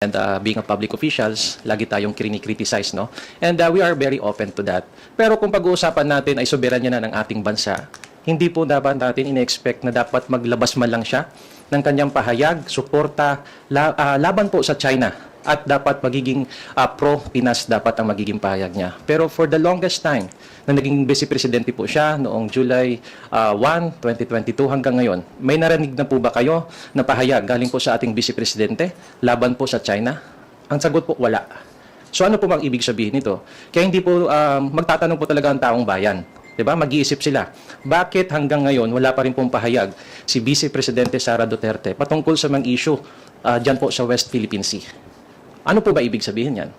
And uh, being a public officials, lagi tayong kinikriticize, no? And uh, we are very open to that. Pero kung pag-uusapan natin ay soberanya na ng ating bansa, hindi po dapat natin ine-expect na dapat maglabas man lang siya ng kanyang pahayag, suporta, la- ah, laban po sa China at dapat magiging ah, pro-Pinas dapat ang magiging pahayag niya. Pero for the longest time, na naging vice presidente po siya noong July ah, 1, 2022 hanggang ngayon, may narinig na po ba kayo na pahayag galing po sa ating vice presidente laban po sa China? Ang sagot po, wala. So ano po bang ibig sabihin nito? Kaya hindi po ah, magtatanong po talaga ang taong bayan. 'Di ba? Mag-iisip sila. Bakit hanggang ngayon wala pa rin pong pahayag si Vice Presidente Sara Duterte patungkol sa mga issue ah, diyan po sa West Philippine Sea? Ano po ba ibig sabihin yan?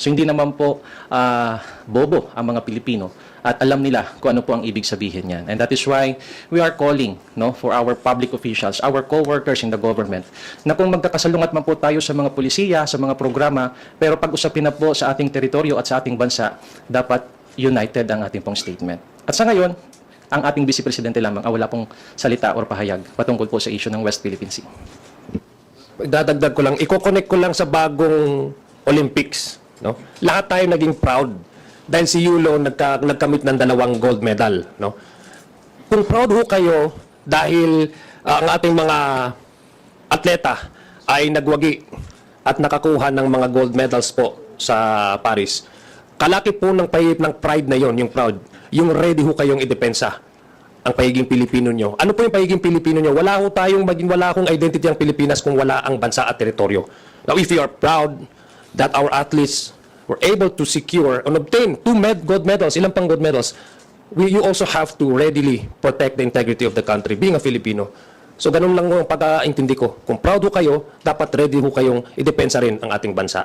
So hindi naman po ah, bobo ang mga Pilipino at alam nila kung ano po ang ibig sabihin yan. And that is why we are calling no, for our public officials, our co-workers in the government, na kung magkakasalungat man po tayo sa mga polisiya, sa mga programa, pero pag-usapin na po sa ating teritoryo at sa ating bansa, dapat united ang ating pong statement. At sa ngayon, ang ating Vice Presidente lamang ang wala pong salita or pahayag patungkol po sa issue ng West Philippine Sea. Dadagdag ko lang, i-connect ko lang sa bagong Olympics. No? Lahat tayo naging proud dahil si Yulo nagka, nagkamit ng dalawang gold medal. No? Kung proud ho kayo dahil ah, ang ating mga atleta ay nagwagi at nakakuha ng mga gold medals po sa Paris, kalaki po ng pahip ng pride na yon, yung proud, yung ready ho kayong idepensa ang pagiging Pilipino nyo. Ano po yung pagiging Pilipino nyo? Wala ho tayong maging wala akong identity ang Pilipinas kung wala ang bansa at teritoryo. Now, if you are proud that our athletes were able to secure and obtain two med gold medals, ilang pang gold medals, we, you also have to readily protect the integrity of the country, being a Filipino. So, ganun lang ang pagkaintindi ko. Kung proud ho kayo, dapat ready ho kayong idepensa rin ang ating bansa.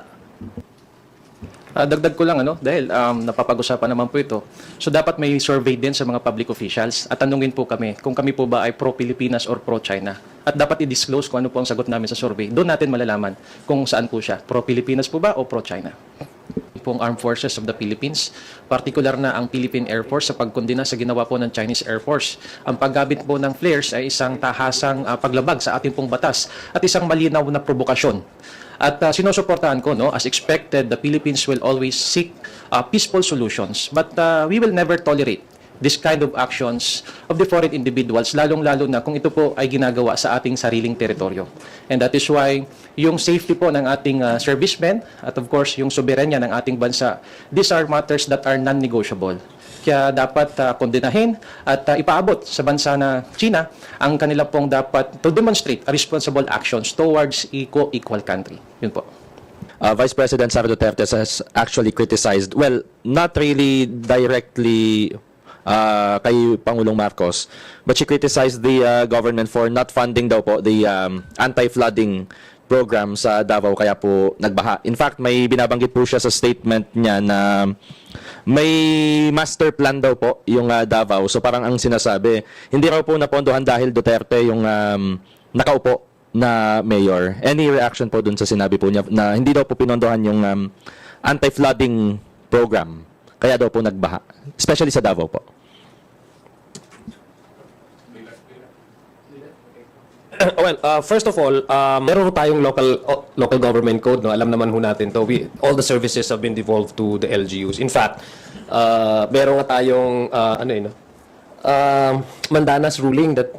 Ah, dagdag ko lang ano dahil um, napapag-usapan naman po ito. So dapat may survey din sa mga public officials at tanungin po kami kung kami po ba ay pro-Pilipinas or pro-China. At dapat i-disclose kung ano po ang sagot namin sa survey. Doon natin malalaman kung saan po siya. Pro-Pilipinas po ba o pro-China? pong Armed Forces of the Philippines, partikular na ang Philippine Air Force sa pagkondena sa ginawa po ng Chinese Air Force. Ang paggamit po ng flares ay isang tahasang ah, paglabag sa ating pong batas at isang malinaw na provokasyon. At uh, sinusuportahan ko, no, as expected, the Philippines will always seek ah, peaceful solutions. But ah, we will never tolerate this kind of actions of the foreign individuals, lalong-lalo na kung ito po ay ginagawa sa ating sariling teritoryo. And that is why yung safety po ng ating uh, servicemen at of course yung soberanya ng ating bansa, these are matters that are non-negotiable. Kaya dapat uh, kondenahin at uh, ipaabot sa bansa na China ang kanila pong dapat to demonstrate responsible actions towards eco-equal country. Yun po. uh, Vice President Sara Duterte has actually criticized, well, not really directly uh, kay Pangulong Marcos, but she criticized the uh, government for not funding daw po the um, anti-flooding program sa Davao kaya po nagbaha. In fact, may binabanggit po siya sa statement niya na may master plan daw po yung uh, Davao. So parang ang sinasabi, hindi raw po napondohan dahil Duterte yung um, nakaupo na mayor. Any reaction po dun sa sinabi po niya na hindi daw po pinondohan yung um, anti-flooding program. Kaya daw po nagbaha. Especially sa Davao po. well, uh, first of all, um, meron tayong local o- local government code. No? Alam naman ho natin to. We, all the services have been devolved to the LGUs. In fact, uh, meron nga tayong uh, ano yun, no? um, Mandanas ruling that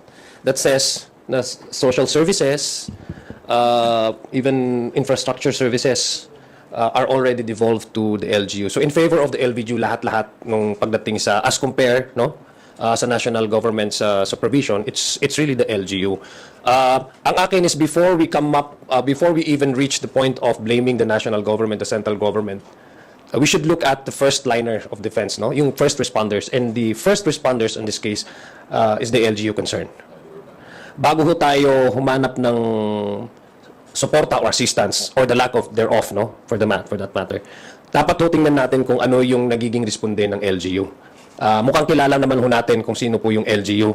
that says na social services, uh, even infrastructure services uh, are already devolved to the LGU. So in favor of the LVGU lahat-lahat nung pagdating sa as compare no uh, sa national government's uh, supervision, it's it's really the LGU. Uh, ang akin is before we come up uh, before we even reach the point of blaming the national government, the central government, uh, we should look at the first liner of defense, no? Yung first responders and the first responders in this case uh, is the LGU concern. Bago ho tayo humanap ng suporta or assistance or the lack of thereof no for the mat for that matter dapat ho natin kung ano yung nagiging responde ng LGU Ah, mukhang kilala naman ho natin kung sino po yung LGU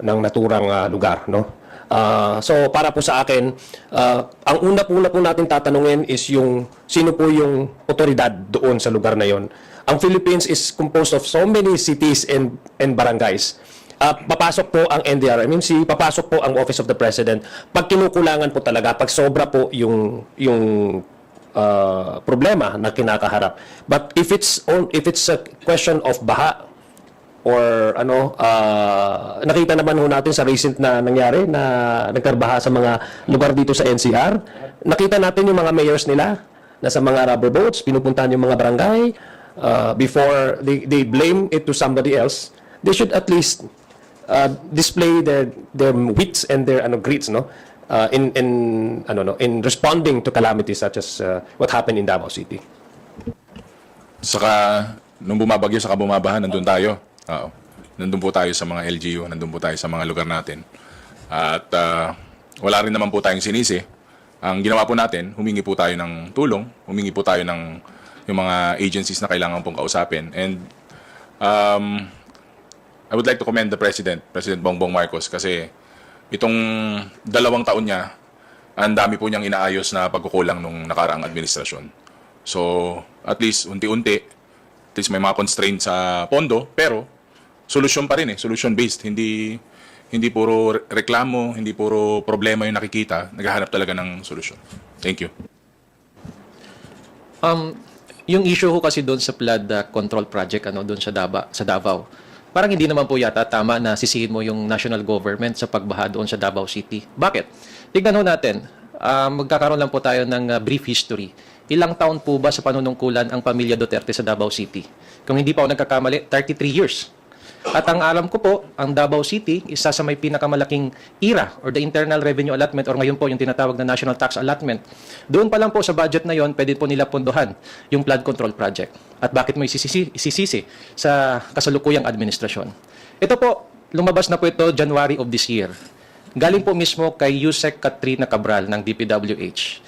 ng naturang ah, lugar no Ah, so para po sa akin ah, ang una po na po natin tatanungin is yung sino po yung otoridad doon sa lugar na yon ang Philippines is composed of so many cities and and barangays ah, papasok po ang NDRMMC, papasok po ang Office of the President. Pag kinukulangan po talaga, pag sobra po yung yung ah, problema na kinakaharap. But if it's on, if it's a question of baha or ano ah, nakita naman ho natin sa recent na nangyari na nagkarbaha sa mga lugar dito sa NCR nakita natin yung mga mayors nila na sa mga rubber boats pinupuntahan yung mga barangay ah, before they, they blame it to somebody else. They should at least uh, display their their wits and their ano grits no? Uh, in in ano no? In responding to calamities such as uh, what happened in Davao City. Saka, nung bumabagyo, saka bumabaha, nandun tayo. Oo. Nandun po tayo sa mga LGU, nandun po tayo sa mga lugar natin. At ah, wala rin naman po tayong sinisi. Ang ginawa po natin, humingi po tayo ng tulong, humingi po tayo ng yung mga agencies na kailangan pong kausapin. And um, I would like to commend the President, President Bongbong Marcos, kasi itong dalawang taon niya, ang dami po niyang inaayos na pagkukulang nung nakaraang administrasyon. So, at least unti-unti, at least may mga constraints sa pondo, pero solusyon pa rin eh, solution-based. Hindi hindi puro re- reklamo, hindi puro problema yung nakikita, naghahanap talaga ng solusyon. Thank you. Um, yung issue ko kasi doon sa flood uh, control project ano doon sa Daba, sa Davao. Parang hindi naman po yata tama na sisihin mo yung national government sa pagbaha doon sa Davao City. Bakit? Tignan ho natin. Ah, magkakaroon lang po tayo ng uh, brief history. Ilang taon po ba sa panunungkulan ang pamilya Duterte sa Davao City? Kung hindi pa ako nagkakamali, 33 years. At ang alam ko po, ang Davao City, isa sa may pinakamalaking IRA or the Internal Revenue Allotment or ngayon po yung tinatawag na National Tax Allotment. Doon pa lang po sa budget na yon, pwede po nila pondohan yung flood control project. At bakit mo isisisi, isisisi sa kasalukuyang administrasyon? Ito po, lumabas na po ito January of this year. Galing po mismo kay Yusek Katrina Cabral ng DPWH.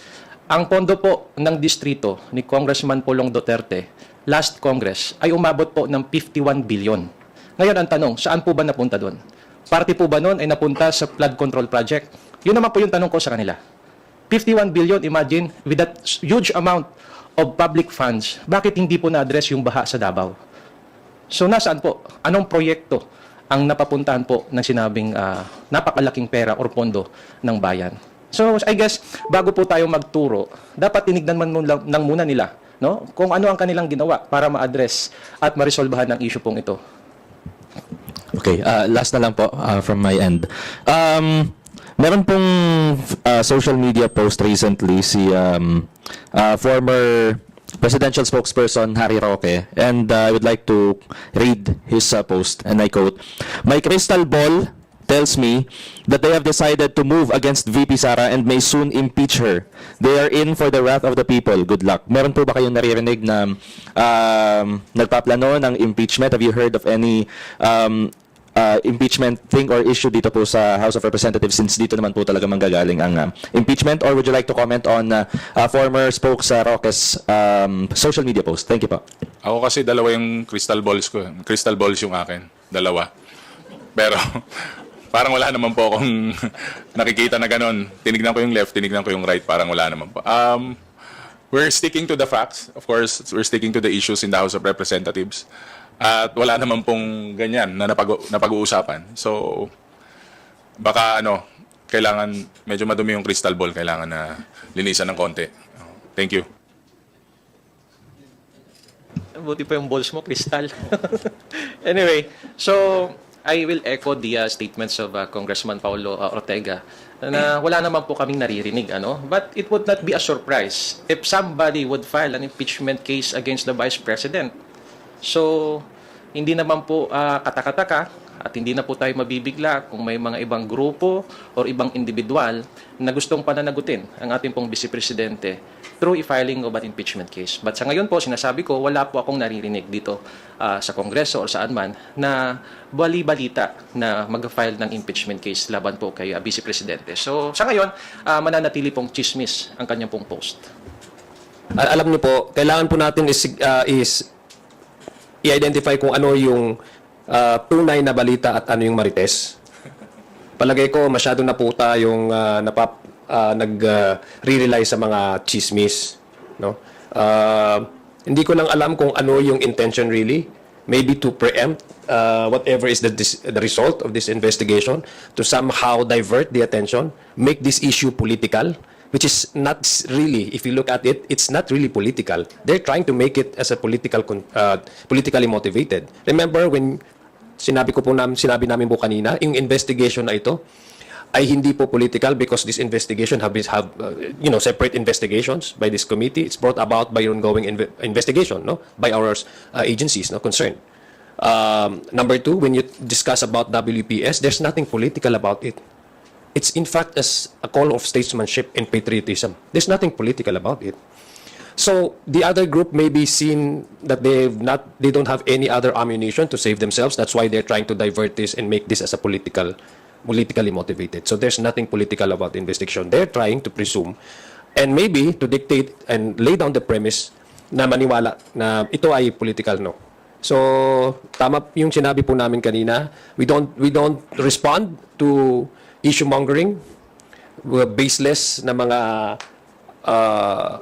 Ang pondo po ng distrito ni Congressman Polong Duterte last Congress ay umabot po ng 51 billion. Ngayon ang tanong, saan po ba napunta doon? Parte po ba noon ay napunta sa flood control project? Yun naman po yung tanong ko sa kanila. 51 billion, imagine, with that huge amount of public funds, bakit hindi po na-address yung baha sa Davao? So nasaan po? Anong proyekto ang napapuntahan po ng sinabing ah, napakalaking pera or pondo ng bayan? So I guess bago po tayo magturo, dapat tinignan man muna, ng muna nila no? kung ano ang kanilang ginawa para ma-address at ma-resolbahan ng issue pong ito. Okay, uh, last na lang po uh, from my end. Um, meron pong uh, social media post recently si um, uh, former presidential spokesperson Harry Roque and uh, I would like to read his uh, post and I quote, My crystal ball tells me that they have decided to move against VP Sara and may soon impeach her. They are in for the wrath of the people. Good luck. Meron po ba kayong naririnig na um, nagpaplano ng impeachment? Have you heard of any um, uh, impeachment thing or issue dito po sa House of Representatives since dito naman po talaga manggagaling ang uh, impeachment? Or would you like to comment on uh, uh, former spokes uh, Roque's um, social media post? Thank you po. Ako kasi dalawa yung crystal balls ko. Crystal balls yung akin. Dalawa. Pero parang wala naman po akong nakikita na ganun. Tinignan ko yung left, tinignan ko yung right, parang wala naman po. Um, we're sticking to the facts. Of course, we're sticking to the issues in the House of Representatives. At wala naman pong ganyan na napag- napag-uusapan. So, baka ano, kailangan, medyo madumi yung crystal ball, kailangan na linisan ng konti. Thank you. Buti pa yung balls mo, Crystal. anyway, so I will echo the uh, statements of uh, Congressman Paulo uh, Ortega na wala naman po kaming naririnig. Ano? But it would not be a surprise if somebody would file an impeachment case against the Vice President. So, hindi naman po uh, katakataka at hindi na po tayo mabibigla kung may mga ibang grupo or ibang individual na gustong pananagutin ang ating pong Vice Presidente through e-filing of an impeachment case. But sa ngayon po, sinasabi ko, wala po akong naririnig dito ah, sa Kongreso or saan man na bali-balita na mag-file ng impeachment case laban po kay ah, Vice Presidente. So sa ngayon, ah, mananatili pong chismis ang kanyang pong post. Al- alam niyo po, kailangan po natin is, uh, is i-identify kung ano yung uh, tunay na balita at ano yung marites. Palagay ko masyado na po tayong uh, napap, uh, nag-re-rely sa mga chismis. No? Uh, hindi ko lang alam kung ano yung intention really. maybe to preempt uh, whatever is the, the result of this investigation, to somehow divert the attention, make this issue political, which is not really, if you look at it, it's not really political. They're trying to make it as a political, uh, politically motivated. Remember when sinabi ko po namin, sinabi namin po kanina, yung investigation na ito, ay hindi po political because this investigation have, been- have uh, you know separate investigations by this committee it's brought about by ongoing inve- investigation no by our uh, agencies no concerned um, number two when you discuss about WPS there's nothing political about it it's in fact as a call of statesmanship and patriotism there's nothing political about it so the other group may be seen that they've not they don't have any other ammunition to save themselves. That's why they're trying to divert this and make this as a political politically motivated. So there's nothing political about the investigation. They're trying to presume and maybe to dictate and lay down the premise na maniwala na ito ay political no. So tama yung sinabi po namin kanina, we don't we don't respond to issue mongering, baseless na mga uh,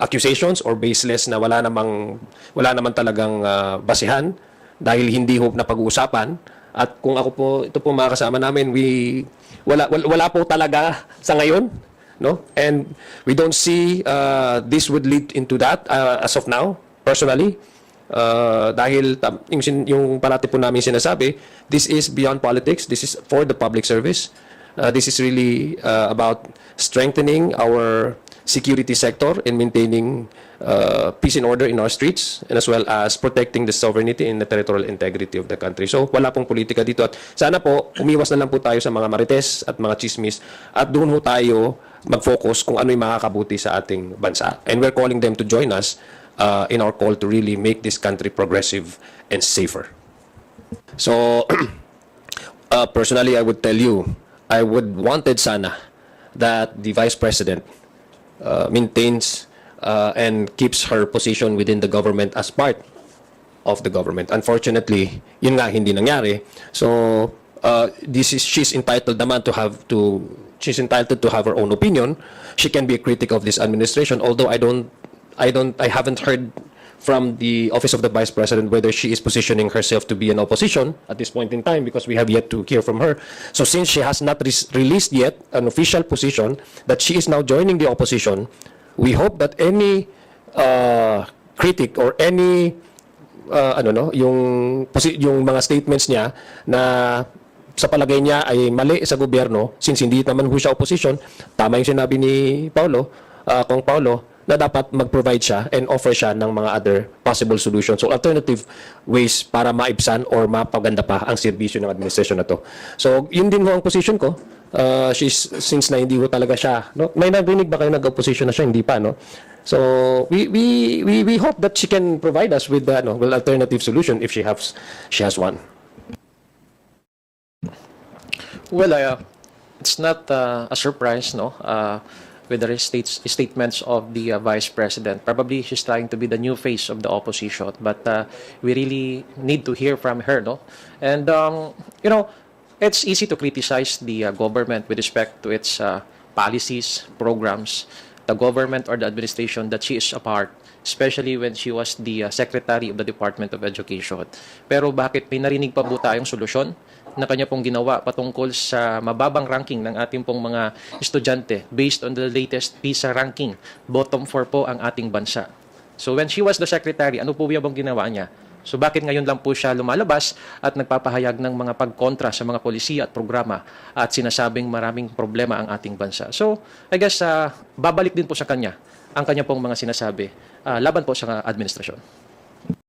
accusations or baseless na wala namang wala naman talagang ah, basihan dahil hindi ho na pag-uusapan at kung ako po ito po mga kasama namin we wala wala, wala po talaga sa ngayon no? And we don't see uh, this would lead into that uh, as of now personally uh, dahil yung, yung parati po namin sinasabi this is beyond politics this is for the public service Uh, this is really uh, about strengthening our security sector and maintaining uh, peace and order in our streets and as well as protecting the sovereignty and the territorial integrity of the country. So wala pong politika dito at sana po umiwas na lang po tayo sa mga marites at mga chismis at doon ho tayo mag-focus kung ano yung makakabuti sa ating bansa. And we're calling them to join us uh, in our call to really make this country progressive and safer. So uh, personally, I would tell you, I would wanted sana that the vice president uh, maintains uh, and keeps her position within the government as part of the government. Unfortunately, yun nga hindi nangyari. So, uh, this is she's entitled naman to have to she's entitled to have her own opinion. She can be a critic of this administration although I don't I don't I haven't heard from the office of the vice president whether she is positioning herself to be an opposition at this point in time because we have yet to hear from her. So since she has not res- released yet an official position that she is now joining the opposition, we hope that any uh, critic or any uh, ano no, yung yung mga statements niya na sa palagay niya ay mali sa gobyerno since hindi naman ho siya opposition, tama yung sinabi ni Paulo, uh, kung Paulo na dapat mag-provide siya and offer siya ng mga other possible solutions so alternative ways para maibsan or mapaganda pa ang serbisyo ng administration na to. So, yun din ho ang position ko. Uh, she's, since na hindi ho talaga siya, no? may narinig ba kayo nag-opposition na siya? Hindi pa, no? So, we, we, we, we hope that she can provide us with, uh, no, with alternative solution if she has, she has one. Well, uh, it's not uh, a surprise, no? Uh, with the states, statements of the uh, vice president. Probably she's trying to be the new face of the opposition, but uh, we really need to hear from her, no? And um, you know, it's easy to criticize the uh, government with respect to its uh, policies, programs, the government or the administration that she is a part especially when she was the uh, Secretary of the Department of Education. Pero bakit may narinig pa po tayong solusyon na kanya pong ginawa patungkol sa mababang ranking ng ating pong mga estudyante based on the latest PISA ranking. Bottom 4 po ang ating bansa. So when she was the secretary, ano po yung ginawa niya? So bakit ngayon lang po siya lumalabas at nagpapahayag ng mga pagkontra sa mga polisiya at programa at sinasabing maraming problema ang ating bansa? So I guess uh, babalik din po sa kanya ang kanya pong mga sinasabi uh, laban po sa administrasyon.